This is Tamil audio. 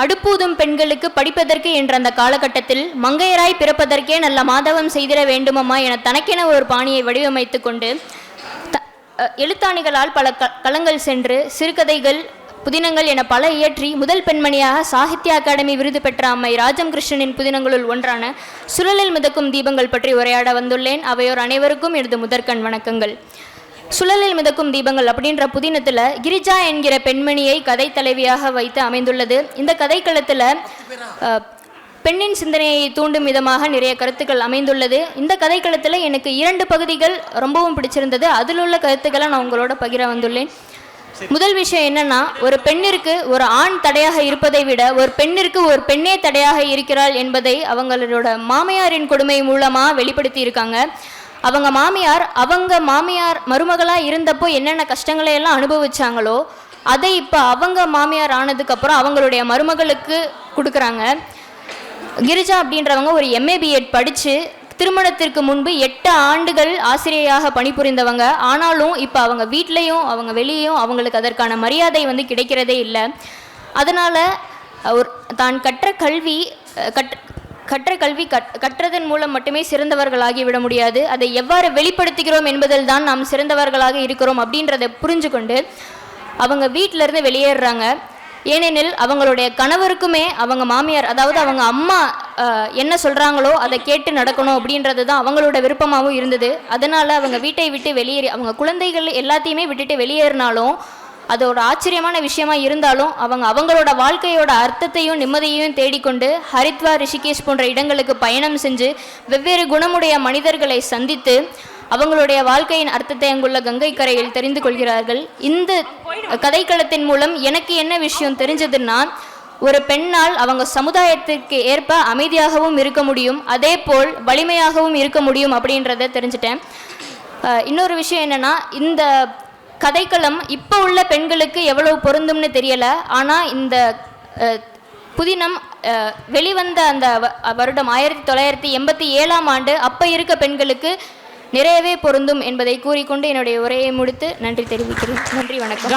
அடுப்பூதும் பெண்களுக்கு படிப்பதற்கு என்ற அந்த காலகட்டத்தில் மங்கையராய் பிறப்பதற்கே நல்ல மாதவம் செய்திட வேண்டுமம்மா என தனக்கென ஒரு பாணியை வடிவமைத்து கொண்டு த- எழுத்தாணிகளால் பல க களங்கள் சென்று சிறுகதைகள் புதினங்கள் என பல இயற்றி முதல் பெண்மணியாக சாகித்ய அகாடமி விருது பெற்ற அம்மை ராஜம் கிருஷ்ணனின் புதினங்களுள் ஒன்றான சுழலில் மிதக்கும் தீபங்கள் பற்றி உரையாட வந்துள்ளேன். அவையோர் அனைவருக்கும் எனது முதற்கண் வணக்கங்கள். சுழலில் மிதக்கும் தீபங்கள் அப்படின்ற புதினத்தில் கிரிஜா என்கிற பெண்மணியை கதை தலைவியாக வைத்து அமைந்துள்ளது. இந்த கதைக்களத்தில் பெண்ணின் சிந்தனையை தூண்டும் விதமாக நிறைய கருத்துக்கள் அமைந்துள்ளது. இந்த கதைக்களத்தில் எனக்கு இரண்டு பகுதிகள் ரொம்பவும் பிடிச்சிருந்தது. அதில் உள்ள கருத்துக்களை நான் உங்களோட பகிர வந்துள்ளேன். முதல் விஷயம் என்னன்னா ஒரு பெண்ணிற்கு ஒரு ஆண் தடையாக இருப்பதை விட ஒரு பெண்ணிற்கு ஒரு பெண்ணே தடையாக இருக்கிறாள் என்பதை அவங்களோட மாமியாரின் கொடுமை மூலமா வெளிப்படுத்தி இருக்காங்க அவங்க மாமியார் அவங்க மாமியார் மருமகளாக இருந்தப்போ என்னென்ன கஷ்டங்களை எல்லாம் அனுபவிச்சாங்களோ அதை இப்போ அவங்க மாமியார் ஆனதுக்கப்புறம் அவங்களுடைய மருமகளுக்கு கொடுக்குறாங்க. கிரிஜா அப்படின்றவங்க ஒரு எம்ஏ பிஎட் படித்து திருமணத்திற்கு முன்பு எட்டு ஆண்டுகள் ஆசிரியையாக பணிபுரிந்தவங்க. ஆனாலும் இப்போ அவங்க வீட்லேயும் அவங்க வெளியேயும் அவங்களுக்கு அதற்கான மரியாதை வந்து கிடைக்கிறதே இல்லை. அதனால் ஒரு தான் கற்ற கல்வி அஹ், கற்ற கல்வி கற்றதன் மூலம் மட்டுமே சிறந்தவர்களாகி விட முடியாது. அதை எவ்வாறு வெளிப்படுத்துகிறோம் என்பதில் தான் நாம் சிறந்தவர்களாக இருக்கிறோம் அப்படின்றத புரிஞ்சு கொண்டு அவங்க வீட்டிலேருந்து வெளியேறுறாங்க. ஏனெனில் அவங்களுடைய கணவருக்குமே அவங்க மாமியார் அதாவது அவங்க அம்மா என்ன சொல்கிறாங்களோ அதை கேட்டு நடக்கணும் அப்படின்றது தான் அவங்களோட விருப்பமாகவும் இருந்தது. அதனால் அவங்க வீட்டை விட்டு வெளியேறி அவங்க குழந்தைகள் எல்லாத்தையுமே விட்டுட்டு வெளியேறினாலும் அதோட ஆச்சரியமான விஷயமா இருந்தாலும் அவங்க அவங்களோட வாழ்க்கையோட அர்த்தத்தையும் நிம்மதியையும் தேடிக்கொண்டு ஹரித்வார் ரிஷிகேஷ் போன்ற இடங்களுக்கு பயணம் செஞ்சு வெவ்வேறு குணமுடைய மனிதர்களை சந்தித்து அவங்களுடைய வாழ்க்கையின் அர்த்தத்தை அங்குள்ள கங்கை கரையில் தெரிந்து கொள்கிறார்கள். இந்த கதைக்களத்தின் மூலம் எனக்கு என்ன விஷயம் தெரிஞ்சதுன்னா ஒரு பெண்ணால் அவங்க சமுதாயத்திற்கு ஏற்ப அமைதியாகவும் இருக்க முடியும் அதே போல் வலிமையாகவும் இருக்க முடியும் அப்படின்றத தெரிஞ்சிட்டேன். இன்னொரு விஷயம் என்னன்னா இந்த கதைக்களம் இப்போ உள்ள பெண்களுக்கு எவ்வளவு பொருந்தும்னு தெரியல. ஆனால் இந்த புதினம் வெளிவந்த அந்த வ- வருடம் ஆயிரத்தி தொள்ளாயிரத்தி எண்பத்தி ஏழாம் ஆண்டு அப்போ இருக்க பெண்களுக்கு நிறையவே பொருந்தும் என்பதை கூறிக்கொண்டு என்னுடைய உரையை முடித்து நன்றி தெரிவிக்கிறேன். நன்றி வணக்கம்.